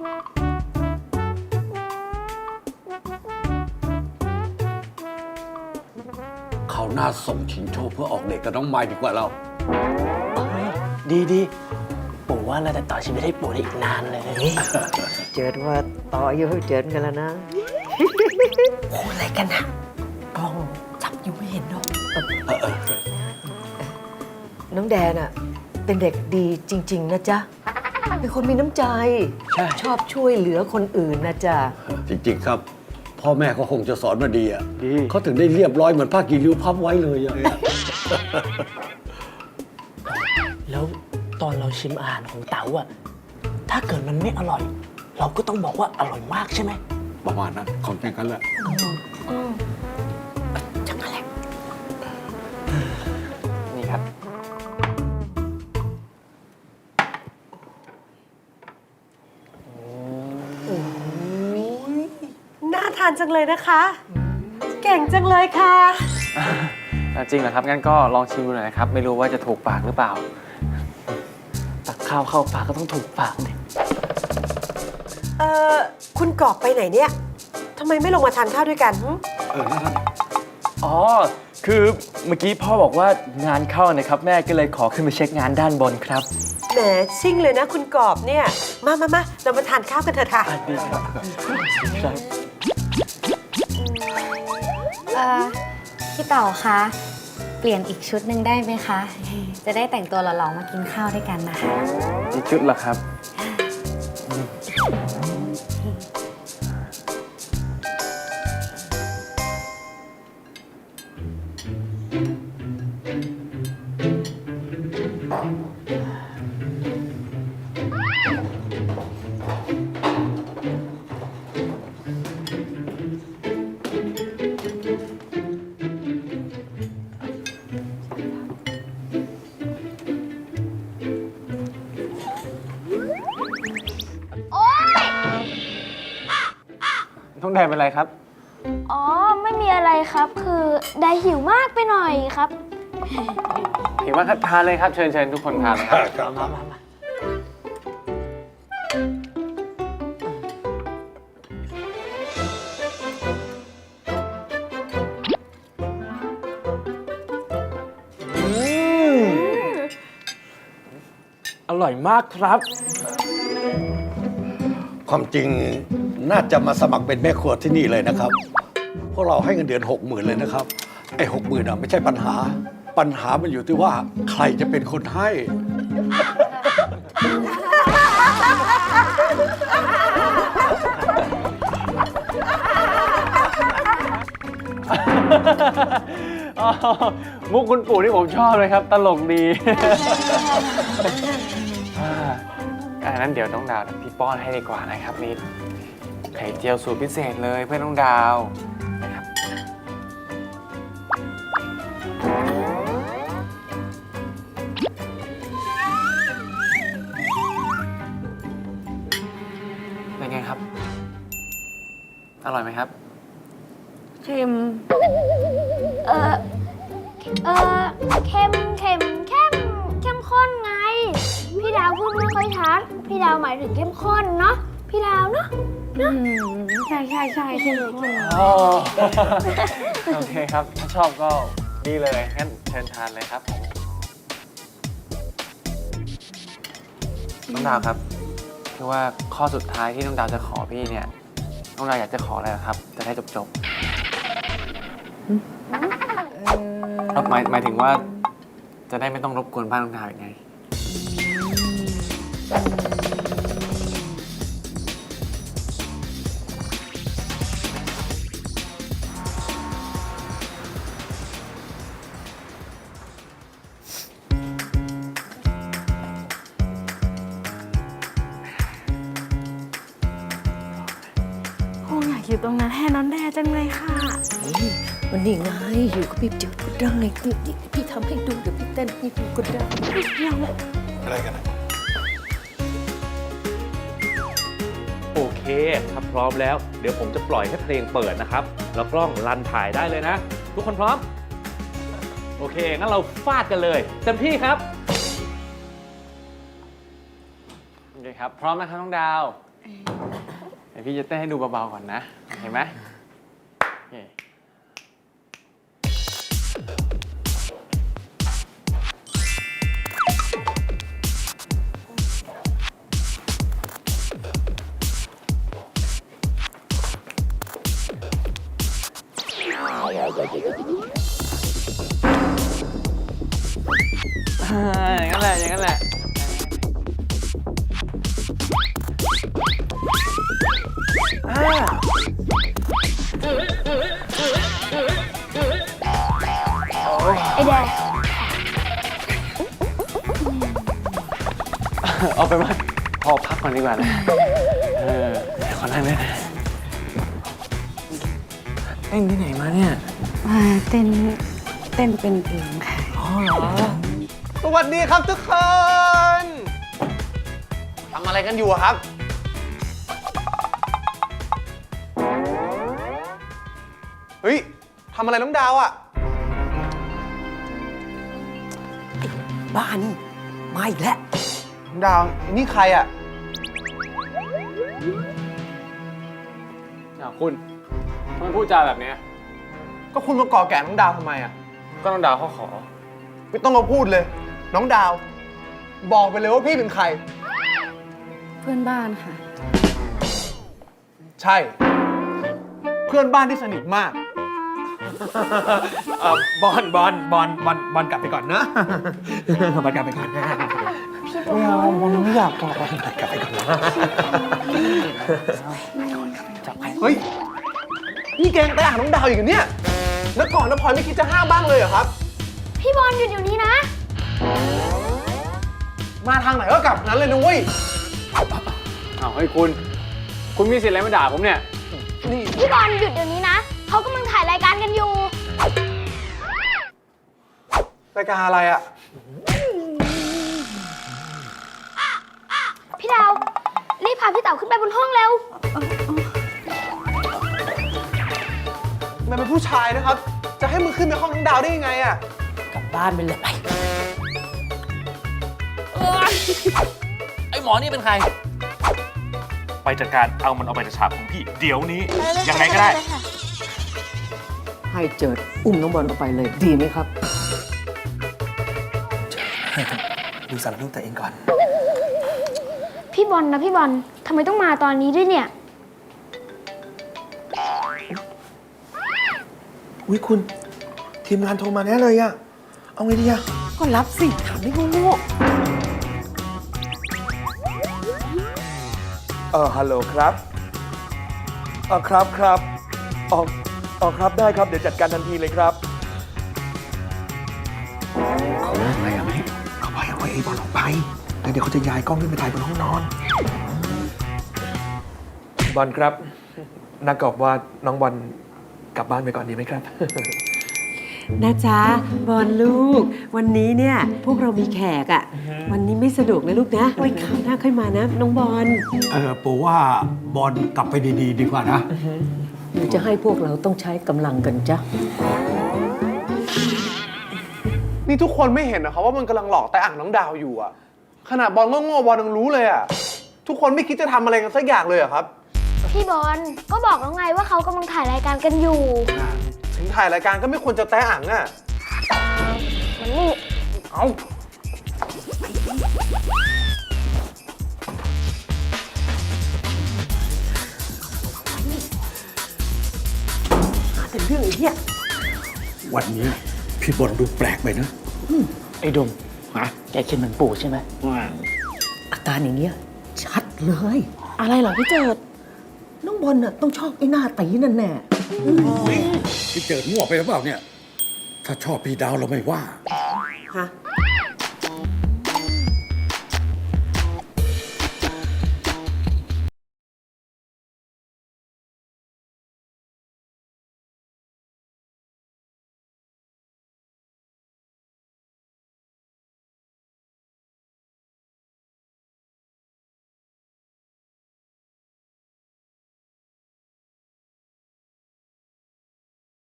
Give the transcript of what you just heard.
เขาวหน้าส่งชิงโชว์เพื่อออกเด็กกับน้องไม้ดีกว่าเราดีดีปู่ว่าน่าจะต่อชีวิตให้ปู่ได้อีกนานเลยเจิดว่าต่ออายุให้เจิดกันแล้วนะพูดอะไรกันนะกล้องจับอยู่ไม่เห็นหรอกน้องแดนอะเป็นเด็กดีจริง ๆ นะจ๊ะ เป็นคนมีน้ำใจ ใช่ ชอบช่วยเหลือคนอื่นนะจ๊ะ จริงๆครับ พ่อแม่เขาคงจะสอนมาดีอะดี เขาถึงได้เรียบร้อยเหมือนผ้ากีริ้วพับไว้เลยอะแล้วตอนเราชิมอาหารของเต๋าอะถ้าเกิดมันไม่อร่อย เราก็ต้องบอกว่าอร่อยมากใช่ไหมประมาณนั้นของแกกันแหละาทานจังเลยนะคะ เก่งจังเลยค่ะ จริงเหรอครับงั้นก็ลองชิมดูหน่อยนะครับ ไม่รู้ว่าจะถูกปากหรือเปล่า ตักข้าวเข้าปากก็ต้องถูกปากดิเอ่อคุณกรอบไปไหนเนี่ยทำไมไม่ลงมาทานข้าวด้วยกันหึเออนั่นอ๋อ คือเมื่อกี้พ่อบอกว่างานเข้านะครับ แม่ก็เลยขอขึ้นไปเช็คงานด้านบนครับแหมชิ่งเลยนะคุณกรอบเนี่ย มามามาเรามาทานข้าวกันเถอะค่ะ ดีครับเอ่อพี่เต่าคะ เปลี่ยนอีกชุดหนึ่งได้ไหมคะ จะได้แต่งตัวหล่อๆมากินข้าวด้วยกันนะคะ อีกชุดเหรอครับ ต้องแดนเป็นไรครับ อ๋อ ไม่มีอะไรครับ คือได้หิวมากไปหน่อยครับเห็นว่าครับทานเลยครับ เชิญเชิญทุกคนทานเลยครับ ครับมามามาอร่อยมากครับ ความจริง น่าจะมาสมัครเป็นแม่ครัวที่นี่เลยนะครับ พวกเราให้เงินเดือนหกหมื่นเลยนะครับ ไอ้หกหมื่นอะไม่ใช่ปัญหา ปัญหามันอยู่ที่ว่าใครจะเป็นคนให้ อ๋อมุกคุณปู่ที่ผมชอบเลยครับ ตลกดีอ่าอันนั้นเดี๋ยวน้องดาวเดี๋ยวพี่ป้อนให้ดีกว่านะครับนี่ ข่เจียวสูตรพิเศษเลยเพื่อนน้องดาวนะครับเป็นไงครับ อร่อยไหมครับเค็มเออเออเค็มเค็มเข้มเข้มข้นไง พี่ดาวพูดไม่ค่อยชัดพี่ดาวหมายถึงเข้มข้นเนาะ พี่ดาวเนาะอืมใช่ใช่ใช่เข้มข้นอ๋อโอเคครับ ถ้าชอบก็ดีเลย งั้นเชิญทานเลยครับผมน้องดาวครับ คือว่าข้อสุดท้ายที่น้องดาวจะขอพี่เนี่ย น้องดาวอยากจะขออะไรเหรอครับ จะได้จบจบๆเอ้าหมายหมายถึงว่า จะได้ไม่ต้องรบกวนบ้านน้องดาวอีกไง อยากอยู่ตรงนั้นแทนน้องแดจังเลยค่ะนี่มันนี่ไงอยู่กับพี่เจิดก็ได้นี่พี่ทำให้ดูเดี๋ยวพี่เต้นให้ดูก็ได้อะไรกันนะโอเคถ้าพร้อมแล้ว เดี๋ยวผมจะปล่อยให้เพลงเปิดนะครับ แล้วกล้องรันถ่ายได้เลยนะ ทุกคนพร้อม โอเค งั้นเราฟาดกันเลยเต็มที่ครับโอเคครับ พร้อมนะครับน้องดาวเดี๋ยวพี่จะเต้นให้ดูเบาๆก่อนนะ เห็นไหมอย่างนั้นแหละ อย่างนั้นแหละไอ เอาไปนว่าพอพักก่อนดีกว่านะเออเดี๋ยวขอนั่งด้วยนะเต้นที่ไหนมาเนี่ยมาเต้นเต้นเป็นเพลงค่ะสวัสดีครับทุกคนทำอะไรกันอยู่อะครับ เฮ้ยทำอะไรน้องดาวอะบ้านมาอีกแล้วน้อง ดาวนี่ใครอะอ้าวคุณทำไมพูดจาแบบเนี้ยก็คุณมาก่อแก่น้องดาวทำไมอะก็น้องดาวเขาขอ ไม่ต้องมาพูดเลย น้องดาว บอกไปเลยว่าพี่เป็นใคร เพื่อนบ้านค่ะ ใช่ เพื่อนบ้านที่สนิทมากเอ่อบอลบอลบอลบอลบอลกลับไปก่อนนะ บอลกลับไปก่อนนะ ไม่เอาผมไม่อยากกลับบอลกลับไปก่อนนะเฮ้ยนี่แกงแต่หาน้องดาวอีกเหรอเนี่ยแล้วก่อนนะพลอยไม่คิดจะห้ามบ้างเลยเหรอครับ พี่บอลหยุดเดี๋ยวนี้นะ มาทางไหนก็กลับนั้นเลยนะเว้ยเอ้าวเฮ้ยคุณ คุณมีสิทธิ์อะไรมาด่าผมเนี่ย นี่พี่บอลหยุดเดี๋ยวนี้นะ เขากำลังถ่ายรายการกันอยู่ รายการอะไรอะ ดาว รีบพาพี่เต๋าขึ้นไปบนห้องเร็วมันเป็นผู้ชายนะครับ จะให้มึงขึ้นไปห้องน้องดาวได้ยังไงอะ กลับบ้านไปเลยไปไอ้หมอนี่เป็นใคร ไปจัดการเอามันออกไปจากฉากของพี่เดี๋ยวนี้ ยังไงก็ได้ ให้เจิดอุ้มน้องบอลออกไปเลยดีไหมครับ ดูสารรูปตัวเองก่อน พี่บอลนะพี่บอลทำไมต้องมาตอนนี้ด้วยเนี่ย อุ้ยคุณ ทีมงานโทรมาแน่เลยอะเอาไงดีอะก็รับสิถามไม่โง่เออฮัลโหลครับเออครับครับออกออกครับได้ครับ เดี๋ยวจัดการทันทีเลยครับเขาอะไรอะไม่เขาปล่อยเอาไว้ไอ้บอลออกไป แล้วเดี๋ยวเขาจะย้ายกล้องขึ้นไปถ่ายบนห้องนอน บอลครับ นักกอบว่าน้องบอลกลับบ้านไปก่อนดีไหมครับ นะจ๊ะบอลลูก วันนี้เนี่ยพวกเรามีแขกอะ่ะ วันนี้ไม่สะดวกนะลูกนะไว้คราวหน้าค่อยมานะ น้องบอลเออปู่ว่าบอลกลับไปดีๆ ดีกว่านะ หรือจะให้พวกเราต้องใช้กำลังกันจ๊ะนี่ทุกคนไม่เห็นนะครับว่ามันกำลังหลอกแต่อ่างน้องดาวอยู่อะ ขนาดบอลโง่ๆบอลยังรู้เลยอะทุกคนไม่คิดจะทำอะไรกันสักอย่างเลยเหรอะครับ พี่บอลก็บอกแล้วไงว่าเขากำลังถ่ายรายการกันอยู่ ถึงถ่ายรายการก็ไม่ควรจะแตะอ่างอะมันนี่เอาแต่เรื่องไอ้เนี่ยวันนี้พี่บอลดูแปลกไปนะ ไอ้ดม ฮะแกคิดเหมือนปู่ใช่ไหมอาการอย่างเงี้ยชัดเลย อะไรเหรอพี่เจิดน้องบอลน่ะต้องชอบไอ้หน้าตีนั่นแน่พี่เจิดมั่วไปหรือเปล่าเนี่ย ถ้าชอบพี่ดาวเราไม่ว่า ฮะ